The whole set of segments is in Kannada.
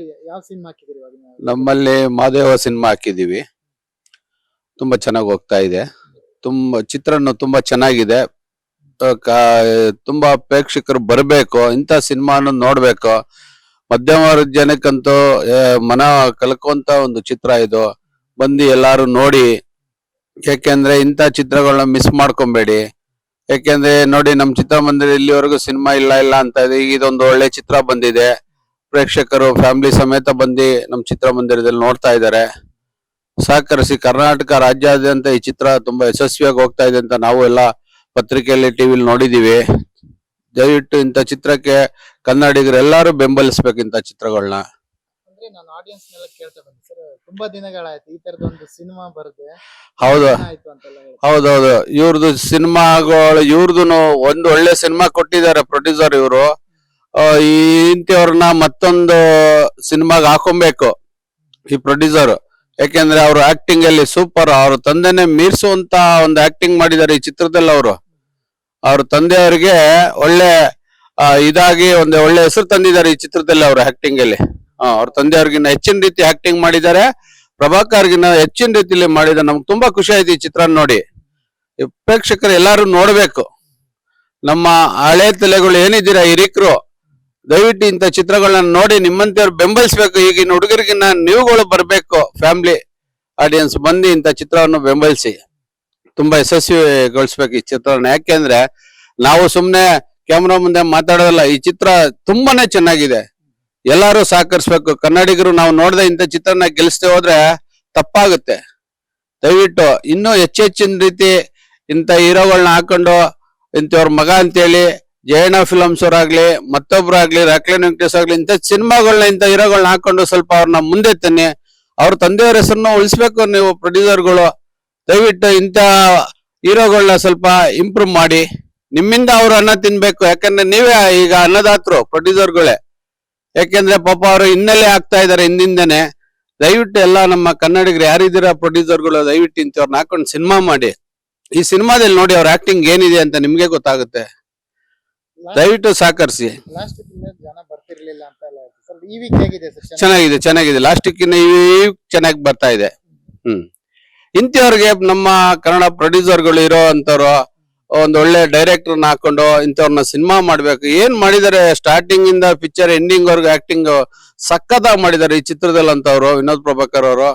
ಯಾವ? ನಮ್ಮಲ್ಲಿ ಮಾದೇವ ಸಿನಿಮಾ ಹಾಕಿದೀವಿ ತುಂಬಾ ಚೆನ್ನಾಗಿ ಹೋಗ್ತಾ ಇದೆ. ತುಂಬಾ ಚಿತ್ರನು ತುಂಬಾ ಚೆನ್ನಾಗಿದೆ. ತುಂಬಾ ಪ್ರೇಕ್ಷಕರು ಬರಬೇಕು, ಇಂಥ ಸಿನಿಮಾನ ನೋಡ್ಬೇಕು. ಮಧ್ಯಮ ಜನಕ್ಕಂತೂ ಮನ ಕಲ್ಕೊಂತ ಒಂದು ಚಿತ್ರ ಇದು. ಬಂದು ಎಲ್ಲಾರು ನೋಡಿ ಯಾಕೆಂದ್ರೆ ಇಂಥ ಚಿತ್ರಗಳನ್ನ ಮಿಸ್ ಮಾಡ್ಕೊಬೇಡಿ. ಯಾಕೆಂದ್ರೆ ನೋಡಿ ನಮ್ಮ ಚಿತ್ರಮಂದಿರ ಇಲ್ಲಿವರೆಗೂ ಸಿನಿಮಾ ಇಲ್ಲ ಇಲ್ಲ ಅಂತ ಇದೆ. ಇದೊಂದು ಒಳ್ಳೆ ಚಿತ್ರ ಬಂದಿದೆ. ಪ್ರೇಕ್ಷಕರು ಫ್ಯಾಮಿಲಿ ಸಮೇತ ಬಂದು ನಮ್ಮ ಚಿತ್ರಮಂದಿರದಲ್ಲಿ ನೋಡ್ತಾ ಇದ್ದಾರೆ. ಸಹಕರಿಸಿ ಕರ್ನಾಟಕ ರಾಜ್ಯಾದ್ಯಂತ ಈ ಚಿತ್ರ ತುಂಬಾ ಯಶಸ್ವಿಯಾಗಿ ಹೋಗ್ತಾ ಇದೆ ಅಂತ ನಾವು ಎಲ್ಲ ಪತ್ರಿಕೆಯಲ್ಲಿ ಟಿವಿಲಿ ನೋಡಿದೀವಿ. ದಯವಿಟ್ಟು ಇಂಥ ಚಿತ್ರಕ್ಕೆ ಕನ್ನಡಿಗರು ಎಲ್ಲರೂ ಬೆಂಬಲಿಸ್ಬೇಕು ಇಂಥ ಚಿತ್ರಗಳನ್ನ. ನಾನು ಆಡಿಯನ್ಸ್ ಕೇಳ್ತಾ ಬಂದೆ. ಸರ್ ತುಂಬಾ ದಿನಗಳಾಯ್ತು ಈ ತರದ ಒಂದು ಸಿನಿಮಾ ಹೌದು. ಹೌದೌದು. ಇವ್ರದ್ದು ಸಿನಿಮಾಗಳು ಇವ್ರದ್ದು ಒಂದು ಒಳ್ಳೆ ಸಿನಿಮಾ ಕೊಟ್ಟಿದ್ದಾರೆ ಪ್ರೊಡ್ಯೂಸರ್ ಇವರು. ಇಂಥವ್ರನ್ನ ಮತ್ತೊಂದು ಸಿನಿಮಾಗೆ ಹಾಕೊಬೇಕು, ಈ ಪ್ರೊಡ್ಯೂಸರ್ ಯಾಕೆಂದ್ರೆ ಅವ್ರ ಆಕ್ಟಿಂಗ್ ಅಲ್ಲಿ ಸೂಪರ್ ಅವ್ರ ತಂದೆನೆ ಮೀರಿಸುವಂತ ಒಂದು ಆಕ್ಟಿಂಗ್ ಮಾಡಿದ್ದಾರೆ ಈ ಚಿತ್ರದಲ್ಲಿ ಅವರು. ಅವ್ರ ತಂದೆಯವರಿಗೆ ಒಳ್ಳೆ ಇದಾಗಿ ಒಂದು ಒಳ್ಳೆ ಹೆಸರು ತಂದಿದ್ದಾರೆ ಈ ಚಿತ್ರದಲ್ಲಿ ಅವ್ರ ಆಕ್ಟಿಂಗ್ ಅಲ್ಲಿ. ಅವ್ರ ತಂದೆಯವ್ರಿಗಿನ್ನ ಹೆಚ್ಚಿನ ರೀತಿ ಆಕ್ಟಿಂಗ್ ಮಾಡಿದ್ದಾರೆ. ಪ್ರಭಾಕರ್ಗಿನ್ನ ಹೆಚ್ಚಿನ ರೀತಿಯಲ್ಲಿ ಮಾಡಿದ ನಮ್ಗೆ ತುಂಬಾ ಖುಷಿ ಆಯ್ತು ಈ ಚಿತ್ರ ನೋಡಿ. ಪ್ರೇಕ್ಷಕರು ಎಲ್ಲಾರು ನೋಡ್ಬೇಕು. ನಮ್ಮ ಹಳೆ ತಲೆಗಳು ಏನಿದ್ದೀರಾ ಹಿರಿಕರು? ದಯವಿಟ್ಟು ಇಂಥ ಚಿತ್ರಗಳನ್ನ ನೋಡಿ ನಿಮ್ಮಂತೆಯವ್ರು ಬೆಂಬಲಿಸ್ಬೇಕು. ಈಗಿನ ಹುಡುಗರಿಗಿನ್ನ ನೀವುಗಳು ಬರಬೇಕು. ಫ್ಯಾಮಿಲಿ ಆಡಿಯನ್ಸ್ ಬಂದು ಇಂಥ ಚಿತ್ರವನ್ನು ಬೆಂಬಲಿಸಿ. ತುಂಬಾ ಯಶಸ್ವಿಗೊಳಿಸ್ಬೇಕು ಈ ಚಿತ್ರವನ್ನು. ಯಾಕೆಂದ್ರೆ ನಾವು ಸುಮ್ನೆ ಕ್ಯಾಮ್ರಾ ಮುಂದೆ ಮಾತಾಡೋದಲ್ಲ, ಈ ಚಿತ್ರ ತುಂಬಾನೇ ಚೆನ್ನಾಗಿದೆ. ಎಲ್ಲರೂ ಸಹಕರಿಸ್ಬೇಕು. ಕನ್ನಡಿಗರು ನಾವು ನೋಡದೆ ಇಂಥ ಚಿತ್ರನ ಗೆಲ್ಲಿಸ್ತೇ ಹೋದ್ರೆ ತಪ್ಪಾಗುತ್ತೆ. ದಯವಿಟ್ಟು ಇನ್ನೂ ಹೆಚ್ಚೆಚ್ಚಿನ ರೀತಿ ಇಂಥ ಹೀರೋಗಳನ್ನ ಹಾಕೊಂಡು ಇಂಥವ್ರ ಮಗ ಅಂತೇಳಿ ಜಯಣ್ಣ ಫಿಲಮ್ಸ್ ಅವರಾಗ್ಲಿ ಮತ್ತೊಬ್ರಾಗ್ಲಿ ರಾಕ್ಲಿನ್ ವೆಂಕಟೇಶ್ ಆಗ್ಲಿ, ಇಂಥ ಸಿನಿಮಾಗಳನ್ನ ಇಂಥ ಹೀರೋಗಳನ್ನ ಹಾಕೊಂಡು ಸ್ವಲ್ಪ ಅವ್ರನ್ನ ಮುಂದೆ ತನ್ನಿ ಅವ್ರ ತಂದೆಯವ್ರ ಹೆಸರನ್ನ ಉಳಿಸ್ಬೇಕು ನೀವು ಪ್ರೊಡ್ಯೂಸರ್ಗಳು ದಯವಿಟ್ಟು ಇಂಥ ಹೀರೋಗಳನ್ನ ಸ್ವಲ್ಪ ಇಂಪ್ರೂವ್ ಮಾಡಿ. ನಿಮ್ಮಿಂದ ಅವ್ರು ಅನ್ನ ತಿನ್ಬೇಕು. ಯಾಕಂದ್ರೆ ನೀವೇ ಈಗ ಅನ್ನದಾತರು ಪ್ರೊಡ್ಯೂಸರ್ಗಳೇ ಯಾಕೆಂದ್ರೆ ಪಾಪ ಅವರು ಹಿನ್ನೆಲೆ ಆಗ್ತಾ ಇದಾರೆ ಹಿಂದಿಂದನೆ. ದಯವಿಟ್ಟು ಎಲ್ಲ ನಮ್ಮ ಕನ್ನಡಿಗರು ಯಾರಿದ್ದೀರಾ ಪ್ರೊಡ್ಯೂಸರ್ಗಳು ದಯವಿಟ್ಟು ಇಂಥವ್ರನ್ನ ಹಾಕೊಂಡು ಸಿನಿಮಾ ಮಾಡಿ. ಈ ಸಿನಿಮಾದಲ್ಲಿ ನೋಡಿ ಅವ್ರ ಆಕ್ಟಿಂಗ್ ಏನಿದೆ ಅಂತ ನಿಮ್ಗೆ ಗೊತ್ತಾಗುತ್ತೆ. ದಯವಿಟ್ಟು ಸಹಕರಿಸಿ. ಲಾಸ್ಟ್ ಜನ ಬರ್ತಿರ್ಲಿಲ್ಲ ಅಂತ ಎಲ್ಲ ಆಯ್ತು ಸರ್ ಈ ವೀಕ್ ಹೇಗಿದೆ ಸರ್? ಚೆನ್ನಾಗಿದೆ? ಚೆನ್ನಾಗಿದೆ ಲಾಸ್ಟಿಕ್ಕಿನ ಚೆನ್ನಾಗಿ ಬರ್ತಾ ಇದೆ. ಹ್ಮ್. ಇಂಥವ್ರಿಗೆ ನಮ್ಮ ಕನ್ನಡ ಪ್ರೊಡ್ಯೂಸರ್ಗಳು ಇರೋ ಅಂತವ್ರು ಒಂದ್ ಒಳ್ಳೆ ಡೈರೆಕ್ಟರ್ನ ಹಾಕೊಂಡು ಇಂಥವ್ರನ್ನ ಸಿನಿಮಾ ಮಾಡ್ಬೇಕು. ಏನ್ ಮಾಡಿದಾರೆ? ಸ್ಟಾರ್ಟಿಂಗ್ ಇಂದ ಪಿಕ್ಚರ್ ಎಂಡಿಂಗ್ ವರ್ಗು ಆಕ್ಟಿಂಗ್ ಸಖತ್ತಾಗಿ ಮಾಡಿದ್ದಾರೆ ಈ ಚಿತ್ರದಲ್ಲಿ ಅಂತವ್ರು ವಿನೋದ್ ಪ್ರಭಾಕರ್ ಅವರು.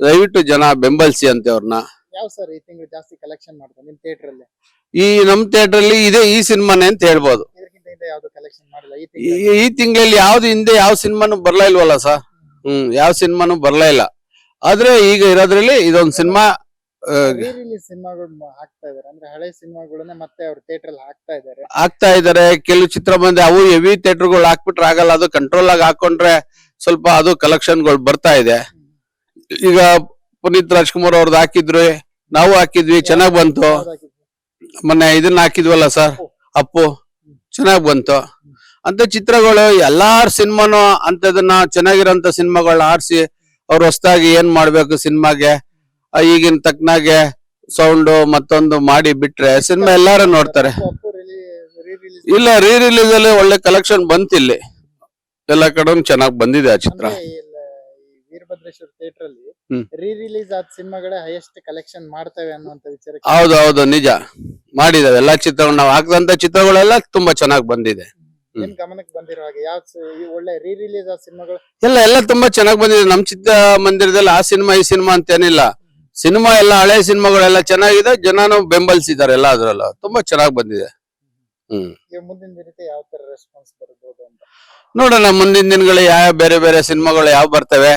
ದಯವಿಟ್ಟು ಜನ ಬೆಂಬಲಿಸಿ ಅಂತವ್ರನ್ನ ಯಾವ ಸರ್ ಈ ತಿಂಗಳು ಜಾಸ್ತಿ ಕಲೆಕ್ಷನ್ ಮಾಡ್ತಾರೆ? ನಿಮ್ ಥಿಯೇಟರ್ ಅಲ್ಲಿ? ಈ ನಮ್ ಥಿಯೇಟರ್ ಅಲ್ಲಿ ಇದೆ ಈ ಸಿನಿಮಾನೇ ಅಂತ ಹೇಳ್ಬೋದು. ಈ ಈ ತಿಂಗಳು ಈ ತಿಂಗಳಲ್ಲಿ ಯಾವ್ದು ಹಿಂದೆ ಯಾವ ಸಿನಿಮಾನು ಬರ್ಲಾ ಇಲ್ವಲ್ಲ ಸರ್ ಹ್ಮ್ ಯಾವ ಸಿನಿಮಾನು ಬರ್ಲಾ ಇಲ್ಲ. ಆದ್ರೆ ಈಗ ಇರೋದ್ರಲ್ಲಿ ಇದೊಂದ್ ಸಿನಿಮಾ ಹಾಕ್ತಾ ಇದಾರೆ. ಅಂದ್ರೆ ಹಳೆ ಸಿನಿಮಾಗಳನ್ನ ಮತ್ತೆ ಅವ್ರ ಥಿಯೇಟರ್ ಅಲ್ಲಿ ಹಾಕ್ತಾ ಇದಾರೆ. ಆಗ್ತಾ ಇದಾರೆ. ಕೆಲವು ಚಿತ್ರ ಬಂದೆ ಅವು ಹೆವಿ ಥಿಯೇಟರ್ಗಳು ಹಾಕ್ಬಿಟ್ರೆ ಆಗಲ್ಲ. ಅದು ಕಂಟ್ರೋಲ್ ಆಗಿ ಹಾಕೊಂಡ್ರೆ ಸ್ವಲ್ಪ ಅದು ಕಲೆಕ್ಷನ್ಗಳು ಬರ್ತಾ ಇದೆ. ಈಗ ಪುನೀತ್ ರಾಜ್ಕುಮಾರ್ ಅವ್ರದ್ದು ಹಾಕಿದ್ರು. ನಾವು ಹಾಕಿದ್ವಿ. ಚೆನ್ನಾಗ್ ಬಂತು? ಮೊನ್ನೆ ಇದನ್ನ ಹಾಕಿದ್ವಲ್ಲ ಸರ್? ಅಪ್ಪು. ಚೆನ್ನಾಗ್ ಬಂತು. ಅಂತ ಚಿತ್ರಗಳು ಎಲ್ಲಾರ ಸಿನಿಮಾನು ಅಂತದನ್ನ ಚೆನ್ನಾಗಿರೋಂತ ಸಿನಿಮಾಗಳನ್ನ ಆರಿಸಿ ಅವ್ರು ಹೊಸದಾಗಿ ಏನ್ ಮಾಡ್ಬೇಕು ಸಿನಿಮಾಗೆ ಈಗಿನ ತಕ್ಕನಾಗೆ ಸೌಂಡ್ ಮತ್ತೊಂದು ಮಾಡಿ ಬಿಟ್ರೆ ಸಿನಿಮಾ ಎಲ್ಲಾರು ನೋಡ್ತಾರೆ. ಇಲ್ಲ ರೀ ರಿಲೀಸ್ ಅಲ್ಲಿ ಒಳ್ಳೆ ಕಲೆಕ್ಷನ್ ಬಂತು ಇಲ್ಲಿ ಎಲ್ಲ ಕಡೆ ಚೆನ್ನಾಗ್ ಬಂದಿದೆ ಆ ಚಿತ್ರ. ವೀರಭದ್ರೇಶ್ವರ ಥಿಯೇಟರ್ ಅಲ್ಲಿ ರೀ ರಿಲೀಸ್ ಆದ ಸಿನಿಮಾಗಳೇ ಹೈಯೆಸ್ಟ್ ಕಲೆಕ್ಷನ್ ಮಾಡ್ತವೆ ಅನ್ನುವಂತ ವಿಚಾರ ಹೌದು ಹೌದು ನಿಜ. ಮಾಡಿದಾವೆ ಎಲ್ಲಾ ಚಿತ್ರಗಳು ನಾವು ಹಾಕಿದಂತ ಚಿತ್ರಗಳೆಲ್ಲ ತುಂಬಾ ಚೆನ್ನಾಗಿ ಬಂದಿದೆ. ನಿಮ್ ಗಮನಕ್ಕೆ ಬಂದಿರೋ ಹಾಗೆ? ಯಾವ ಈ ಒಳ್ಳೆ ರೀ ರಿಲೀಸ್ ಆದ ಸಿನಿಮಾಗಳು? ಎಲ್ಲ ಎಲ್ಲ ತುಂಬಾ ಚೆನ್ನಾಗಿ ಬಂದಿದೆ. ನಮ್ ಚಿತ್ರ ಮಂದಿರದಲ್ಲಿ ಆ ಸಿನಿಮಾ ಈ ಸಿನಿಮಾ ಅಂತ ಏನಿಲ್ಲ. ಸಿನಿಮಾ ಎಲ್ಲ ಹಳೆ ಸಿನಿಮಾಗಳೆಲ್ಲ ಚೆನ್ನಾಗಿದೆ. ಜನನು ಬೆಂಬಲಿಸಿದ್ದಾರೆ ಎಲ್ಲ ಅದ್ರಲ್ಲ ತುಂಬಾ ಚೆನ್ನಾಗಿ ಬಂದಿದೆ. ಹ್ಮ್. ಈಗ ಮುಂದಿನ ದಿನಕ್ಕೆ ಯಾವ ತರ ರೆಸ್ಪಾನ್ಸ್ ಬರ್ಬೋದು ಅಂತ? ನೋಡೋಣ ಮುಂದಿನ ದಿನಗಳು ಯಾವ ಬೇರೆ ಬೇರೆ ಸಿನಿಮಾಗಳು ಯಾವ ಬರ್ತವೆ?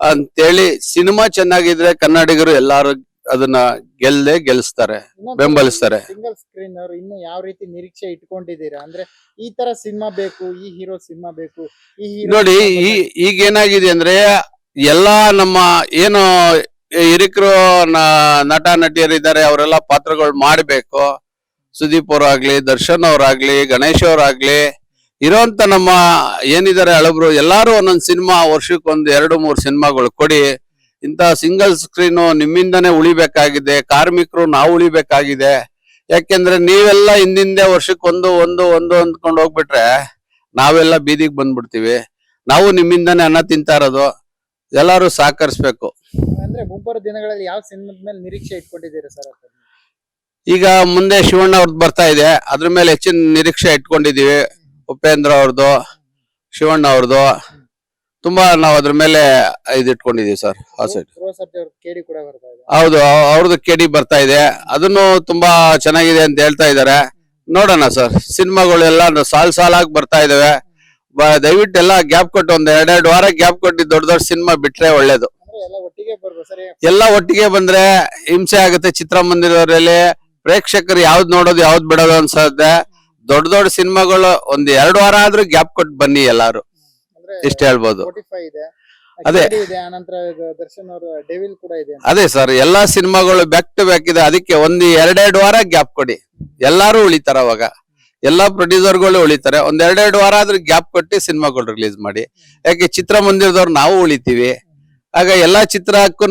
ಅಂತೇಳಿ ಸಿನಿಮಾ ಚೆನ್ನಾಗಿದ್ರೆ ಕನ್ನಡಿಗರು ಎಲ್ಲಾರು ಅದನ್ನ ಗೆಲ್ಲೇ ಗೆಲ್ಲಿಸ್ತಾರೆ ಬೆಂಬಲಿಸ್ತಾರೆ. ಸಿಂಗಲ್ ಸ್ಕ್ರೀನ್ ಅವರು ಇನ್ನು ಯಾವ ರೀತಿ ನಿರೀಕ್ಷೆ ಇಟ್ಕೊಂಡಿದ್ದೀರಾ? ಅಂದ್ರೆ ಈ ತರ ಸಿನಿಮಾ ಬೇಕು ಈ ಹೀರೋ ಸಿನಿಮಾ ಬೇಕು ಈ hero ನೋಡಿ cinema ಈ ಈಗ ಏನಾಗಿದೆ ಅಂದ್ರೆ ಎಲ್ಲಾ ನಮ್ಮ ಏನು ಹಿರಿಕರು ನಟ ನಟಿಯರಿದ್ದಾರೆ ಅವರೆಲ್ಲ ಪಾತ್ರಗಳು ಮಾಡ್ಬೇಕು. ಸುದೀಪ್ ಅವ್ರಾಗ್ಲಿ ದರ್ಶನ್ ಅವ್ರಾಗ್ಲಿ ಗಣೇಶ್ ಅವ್ರಾಗ್ಲಿ ಇರೋಂತ ನಮ್ಮ ಏನಿದ್ದಾರೆ ಹಳಬ್ರು ಎಲ್ಲಾರು ಒಂದೊಂದು ಸಿನಿಮಾ ವರ್ಷಕ್ಕೆ ಒಂದ್ ಎರಡು ಮೂರು ಸಿನಿಮಾಗಳು ಕೊಡಿ. ಇಂತ ಸಿಂಗಲ್ ಸ್ಕ್ರೀನು ನಿಮ್ಮಿಂದನೇ ಉಳಿಬೇಕಾಗಿದೆ ಕಾರ್ಮಿಕರು ನಾವು ಉಳಿಬೇಕಾಗಿದೆ. ಯಾಕೆಂದ್ರೆ ನೀವೆಲ್ಲ ಹಿಂದಿಂದೆ ವರ್ಷಕ್ಕೆ ಒಂದು ಒಂದು ಒಂದು ಅಂದ್ಕೊಂಡು ಹೋಗ್ಬಿಟ್ರೆ ನಾವೆಲ್ಲ ಬೀದಿಗೆ ಬಂದ್ಬಿಡ್ತೀವಿ. ನಾವು ನಿಮ್ಮಿಂದನೇ ಅನ್ನ ತಿಂತಾ ಇರೋದು. ಎಲ್ಲರೂ ಸಹಕರಿಸ್ಬೇಕು. ಅಂದ್ರೆ ಮುಂಬರುವ ದಿನಗಳಲ್ಲಿ ಯಾವ ಸಿನಿಮಾದ ಮೇಲೆ ನಿರೀಕ್ಷೆ ಇಟ್ಕೊಂಡಿದ್ದೀರಾ ಸರ್ ಈಗ ಮುಂದೆ ಶಿವಣ್ಣ ಅವ್ರದ್ದು ಬರ್ತಾ ಇದೆ. ಅದ್ರ ಮೇಲೆ ಹೆಚ್ಚಿನ ನಿರೀಕ್ಷೆ ಇಟ್ಕೊಂಡಿದೀವಿ ಉಪೇಂದ್ರ ಅವ್ರದ್ದು ಶಿವಣ್ಣ ಅವ್ರದ್ದು. ತುಂಬಾ ನಾವು ಅದ್ರ ಮೇಲೆ ಇದಿಟ್ಕೊಂಡಿದೀವಿ ಸರ್ ಆ ಸೈಡ್ ಗೃಹ ಸರ್ಜಾ ಕೂಡ ಬರ್ತಾ ಇದೆ. ಹೌದು ಅವ್- ಅವ್ರದ್ದು ಕೆಡಿ ಬರ್ತಾ ಇದೆ. ಅದನ್ನು ತುಂಬಾ ಚೆನ್ನಾಗಿದೆ ಅಂತ ಹೇಳ್ತಾ ಇದಾರೆ. ನೋಡೋಣ ಸರ್ ಸಿನಿಮಾಗಳೆಲ್ಲ ಸಾಲ್ ಸಾಲಾಗಿ ಬರ್ತಾ ಇದಾವೆ. ದಯವಿಟ್ಟು ಎಲ್ಲ ಗ್ಯಾಪ್ ಕೊಟ್ಟು ಒಂದ್ ಎರಡೆರಡು ವಾರ ಗ್ಯಾಪ್ ಕೊಟ್ಟು ದೊಡ್ಡ ದೊಡ್ಡ ಸಿನಿಮಾ ಬಿಟ್ರೆ ಒಳ್ಳೇದು. ಎಲ್ಲ ಒಟ್ಟಿಗೆ ಬಂದ್ರೆ ಹಿಂಸೆ ಆಗುತ್ತೆ ಚಿತ್ರಮಂದಿರದಲ್ಲಿ. ಪ್ರೇಕ್ಷಕರು ಯಾವ್ದು ನೋಡೋದು ಯಾವ್ದು ಬಿಡೋದು ಅನ್ಸತ್ತೆ. ದೊಡ್ಡ ದೊಡ್ಡ ಸಿನಿಮಾಗಳು ಒಂದ್ ಎರಡು ವಾರ ಆದ್ರೂ ಗ್ಯಾಪ್ ಕೊಟ್ಟು ಬನ್ನಿ ಎಲ್ಲಾರು. ಇಷ್ಟ ಹೇಳ್ಬೋದು. ಅದೇ. ದರ್ಶನ್ ಅವರ ಡೆವಿಲ್ ಕೂಡ ಇದೆ ಅದೇ ಸರ್ ಎಲ್ಲಾ ಸಿನಿಮಾಗಳು ಬ್ಯಾಕ್ ಟು ಬ್ಯಾಕ್ ಇದೆ. ಅದಕ್ಕೆ ಒಂದ್ ಎರಡೆರಡು ವಾರ ಗ್ಯಾಪ್ ಕೊಡಿ. ಎಲ್ಲಾರು ಉಳಿತಾರ ಅವಾಗ. ಎಲ್ಲಾ ಪ್ರೊಡ್ಯೂಸರ್ಗಳು ಉಳಿತಾರೆ. ಒಂದ್ ಎರಡೆರಡು ವಾರ ಆದ್ರೆ ಗ್ಯಾಪ್ ಕೊಟ್ಟು ಸಿನಿಮಾಗಳು ರಿಲೀಸ್ ಮಾಡಿ. ಯಾಕೆ ಚಿತ್ರಮಂದಿರದವ್ರು ನಾವು ಉಳಿತೀವಿ. ಆಗ ಎಲ್ಲಾ ಚಿತ್ರಕ್ಕೂ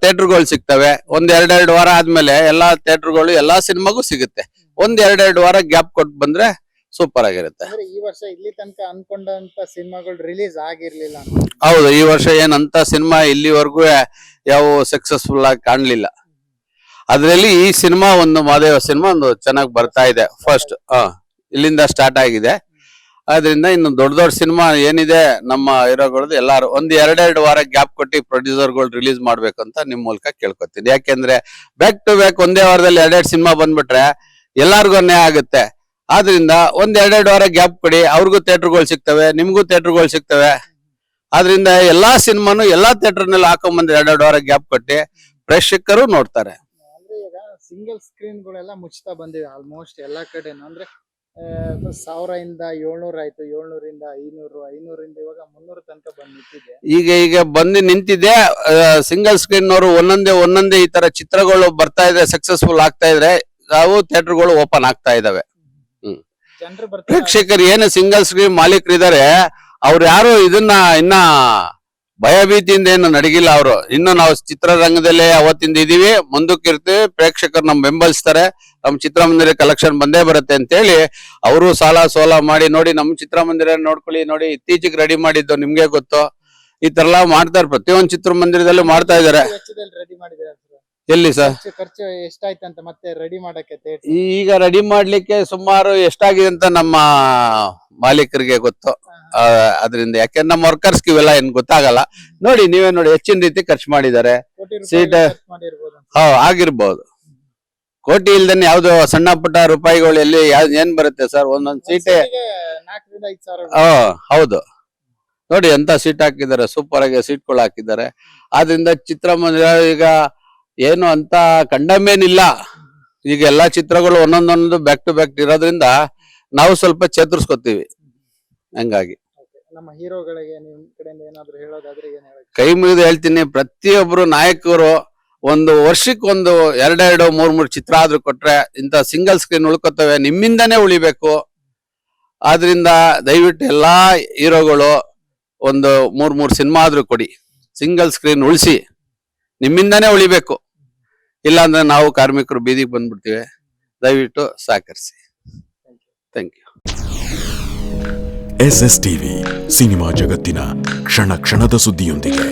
ಥಿಯೇಟರ್ಗಳು ಸಿಗ್ತವೆ. ಒಂದ್ ಎರಡೆರಡು ವಾರ ಆದ್ಮೇಲೆ ಎಲ್ಲಾ ಥಿಯೇಟರ್ಗಳು ಎಲ್ಲಾ ಸಿನಿಮಾಗೂ ಸಿಗುತ್ತೆ. ಒಂದ್ ಎರಡೆರಡು ವಾರ ಗ್ಯಾಪ್ ಕೊಟ್ಟು ಬಂದ್ರೆ ಸೂಪರ್ ಆಗಿರುತ್ತೆ. ಅಂದ್ರೆ ಈ ವರ್ಷ ಇಲ್ಲಿ ತನಕ ಅನ್ಕೊಂಡಂತ ಸಿನಿಮಾಗಳು ರಿಲೀಸ್ ಆಗಿರ್ಲಿಲ್ಲ ಹೌದು ಈ ವರ್ಷ ಏನಂತ ಸಿನಿಮಾ ಇಲ್ಲಿವರೆಗೂ ಯಾವ ಸಕ್ಸಸ್ಫುಲ್ ಆಗಿ ಕಾಣ್ಲಿಲ್ಲ. ಅದ್ರಲ್ಲಿ ಈ ಸಿನಿಮಾ ಒಂದು ಮಾದೇವ ಸಿನಿಮಾ ಒಂದು ಚೆನ್ನಾಗಿ ಬರ್ತಾ ಇದೆ. ಫಸ್ಟ್ ಹ ಇಲ್ಲಿಂದ ಸ್ಟಾರ್ಟ್ ಆಗಿದೆ. ಅದರಿಂದ ಇನ್ನು ದೊಡ್ಡ ದೊಡ್ಡ ಸಿನಿಮಾ ಏನಿದೆ ನಮ್ಮ ಹೀರೋಗಳದ್ದು ಎಲ್ಲಾರು ಒಂದ್ ಎರಡೆರಡು ವಾರ ಗ್ಯಾಪ್ ಕೊಟ್ಟು ಪ್ರೊಡ್ಯೂಸರ್ಗಳು ರಿಲೀಸ್ ಮಾಡ್ಬೇಕಂತ ಅಂತ ನಿಮ್ ಮೂಲಕ ಕೇಳ್ಕೊತೀನಿ. ಯಾಕೆಂದ್ರೆ ಬ್ಯಾಕ್ ಟು ಬ್ಯಾಕ್ ಒಂದೇ ವಾರದಲ್ಲಿ ಎರಡೆರಡು ಸಿನಿಮಾ ಬಂದ್ಬಿಟ್ರೆ ಎಲ್ಲಾರ್ಗು ಅನ್ಯಾಯ ಆಗುತ್ತೆ. ಆದ್ರಿಂದ ಒಂದ್ ಎರಡೆರಡು ವಾರ ಗ್ಯಾಪ್ ಕೊಡಿ. ಅವ್ರಿಗೂ ಥಿಯೇಟರ್ಗಳು ಸಿಗ್ತವೆ ನಿಮ್ಗೂ ಥಿಯೇಟರ್ಗಳು ಸಿಗ್ತವೆ. ಆದ್ರಿಂದ ಎಲ್ಲಾ ಸಿನಿಮಾನು ಎಲ್ಲಾ ಥಿಯೇಟರ್ನಲ್ಲಿ ಹಾಕೊಂಬಂದ್ರೆ ಎರಡೆರಡು ವಾರ ಗ್ಯಾಪ್ ಕೊಟ್ಟಿ ಪ್ರೇಕ್ಷಕರು ನೋಡ್ತಾರೆ. ಸಿಂಗಲ್ ಸ್ಕ್ರೀನ್ ಗಳೆಲ್ಲ ಮುಚ್ಚತಾ ಬಂದಿವೆ ಆಲ್ಮೋಸ್ಟ್ ಎಲ್ಲಾ ಕಡೆ ಅಂದ್ರೆ ಸಾವಿರದಿಂದ ಏಳ್ನೂರ ಆಯ್ತು ಏಳ್ನೂರಿಂದ ಐನೂರು ಐನೂರಿಂದ ಇವಾಗ ಮುನ್ನೂರ ತನಕ ಬಂದ್ ನಿಂತಿದೆ. ಈಗ ಈಗ ಬಂದು ನಿಂತಿದೆ. ಸಿಂಗಲ್ ಸ್ಕ್ರೀನ್ ಅವರು ಒಂದೊಂದೇ ಒಂದೊಂದೇ ಈ ತರ ಚಿತ್ರಗಳು ಬರ್ತಾ ಇದೆ ಸಕ್ಸಸ್ಫುಲ್ ಆಗ್ತಾ ಇದ್ರೆ ನಾವು ಥಿಯೇಟರ್ಗಳು ಓಪನ್ ಆಗ್ತಾ ಇದಾವೆ. ಪ್ರೇಕ್ಷಕರು ಏನು ಸಿಂಗಲ್ ಸ್ಕ್ರೀನ್ ಮಾಲೀಕರು ಇದಾರೆ ಅವ್ರು ಯಾರು ಇದನ್ನ ಇನ್ನ ಭಯಭೀತಿಯಿಂದ ಏನು ನಡಗಿಲ್ಲ ಅವರು. ಇನ್ನು ನಾವು ಚಿತ್ರರಂಗದಲ್ಲೇ ಅವತ್ತಿಂದ ಇದೀವಿ ಮುಂದಕ್ಕೆ ಇರ್ತೀವಿ ಪ್ರೇಕ್ಷಕರು ನಮ್ ಬೆಂಬಲಿಸ್ತಾರೆ. ನಮ್ ಚಿತ್ರಮಂದಿರ ಕಲೆಕ್ಷನ್ ಬಂದೇ ಬರುತ್ತೆ ಅಂತ ಹೇಳಿ ಅವರು ಸಾಲ ಸೋಲ ಮಾಡಿ ನೋಡಿ ನಮ್ ಚಿತ್ರಮಂದಿರ ನೋಡ್ಕೊಳ್ಳಿ ನೋಡಿ ಇತ್ತೀಚೆಗೆ ರೆಡಿ ಮಾಡಿದ್ದು ನಿಮ್ಗೆ ಗೊತ್ತು. ಈ ತರ ಎಲ್ಲ ಮಾಡ್ತಾರೆ ಪ್ರತಿಯೊಂದು ಚಿತ್ರಮಂದಿರದಲ್ಲೂ ಮಾಡ್ತಾ ಇದಾರೆ ಎಲ್ಲಿ ಸರ್ ಖರ್ಚು ಖರ್ಚು ಎಷ್ಟಾಯ್ತಂತ ಮತ್ತೆ ರೆಡಿ ಮಾಡಕ್ಕೆ theatre? ಈಗ ರೆಡಿ ಮಾಡ್ಲಿಕ್ಕೆ ಸುಮಾರು ಎಷ್ಟಾಗಿದೆ ಅಂತ ನಮ್ಮ ಮಾಲೀಕರಿಗೆ ಗೊತ್ತು. ಆ, ಅದರಿಂದ ಯಾಕೆ ನಮ್ಮ ವರ್ಕರ್ಸ್ ಇವೆಲ್ಲ ಏನ್ ಗೊತ್ತಾಗಲ್ಲ. ನೋಡಿ ನೀವೇ ನೋಡಿ ಹೆಚ್ಚಿನ ರೀತಿ ಖರ್ಚು ಮಾಡಿದ್ದಾರೆ. ಕೋಟಿ ರೂಪಾಯಿ ಸೀಟ್- ಖರ್ಚು ಮಾಡಿರ್ಬೋದು ಅನ್ಸುತ್ತೆ. ಹಾ ಆಗಿರ್ಬೋದು. ಕೋಟಿ ಇಲ್ದೇನೆ ಯಾವ್ದು ಸಣ್ಣ ಪುಟ್ಟ ರೂಪಾಯಿಗಳು ಎಲ್ಲಿ ಯಾವ್ದು ಏನ್ ಬರುತ್ತೆ ಸರ್? ಒಂದೊಂದ್ ಸೀಟೇ ಸೀಟೆ ಸೀಟಿಗೆ ನಾಲ್ಕರಿಂದ ಐದು ಸಾವಿರ ಹಾ ಹೌದು. ನೋಡಿ ಎಂತ ಸೀಟ್ ಹಾಕಿದ್ದಾರೆ. ಸೂಪರ್ ಆಗಿ ಸೀಟ್ಗಳು ಹಾಕಿದ್ದಾರೆ. ಆದ್ರಿಂದ ಚಿತ್ರಮಂದಿರ ಈಗ ಏನು ಅಂತ ಕಂಡಮೇನಿಲ್ಲ. ಈಗ ಎಲ್ಲಾ ಚಿತ್ರಗಳು ಒಂದೊಂದೊಂದು ಬ್ಯಾಕ್ ಟು ಬ್ಯಾಕ್ ಇರೋದ್ರಿಂದ ನಾವು ಸ್ವಲ್ಪ ಚೇತರಿಸ್ಕೊತೀವಿ. ಹಂಗಾಗಿ. ನಮ್ಮ ಹೀರೋಗಳಿಗೆ ನಿಮ್ ಕಡೆಯಿಂದ ಏನಾದ್ರು ಹೇಳೋದಾದ್ರೆ ಏನ್ ಹೇಳಕ್ ಕೈ ಮುಗಿದು ಹೇಳ್ತೀನಿ ಪ್ರತಿಯೊಬ್ರು ನಾಯಕರು ಒಂದು ವರ್ಷಕ್ಕೆ ಒಂದು ಎರಡೆರಡು ಮೂರ್ ಮೂರ್ ಚಿತ್ರ ಆದ್ರೂ ಕೊಟ್ರೆ ಇಂತ ಸಿಂಗಲ್ ಸ್ಕ್ರೀನ್ ಉಳ್ಕೊತವೆ ನಿಮ್ಮಿಂದನೇ ಉಳಿಬೇಕು. ಆದ್ರಿಂದ ದಯವಿಟ್ಟು ಎಲ್ಲಾ ಹೀರೋಗಳು ಒಂದು ಮೂರ್ ಮೂರ್ ಸಿನಿಮಾ ಆದ್ರೂ ಕೊಡಿ. ಸಿಂಗಲ್ ಸ್ಕ್ರೀನ್ ಉಳಿಸಿ ನಿಮ್ಮಿಂದನೇ ಉಳಿಬೇಕು. ಇಲ್ಲಾಂದ್ರೆ ನಾವು ಕಾರ್ಮಿಕರು ಬೀದಿಗೆ ಬಂದ್ಬಿಡ್ತೀವಿ. ದಯವಿಟ್ಟು ಸಹಕರಿಸಿ. Thank you S S TV cinema ಜಗತ್ತಿನ ಕ್ಷಣ ಕ್ಷಣದ ಸುದ್ದಿಯೊಂದಿಗೆ.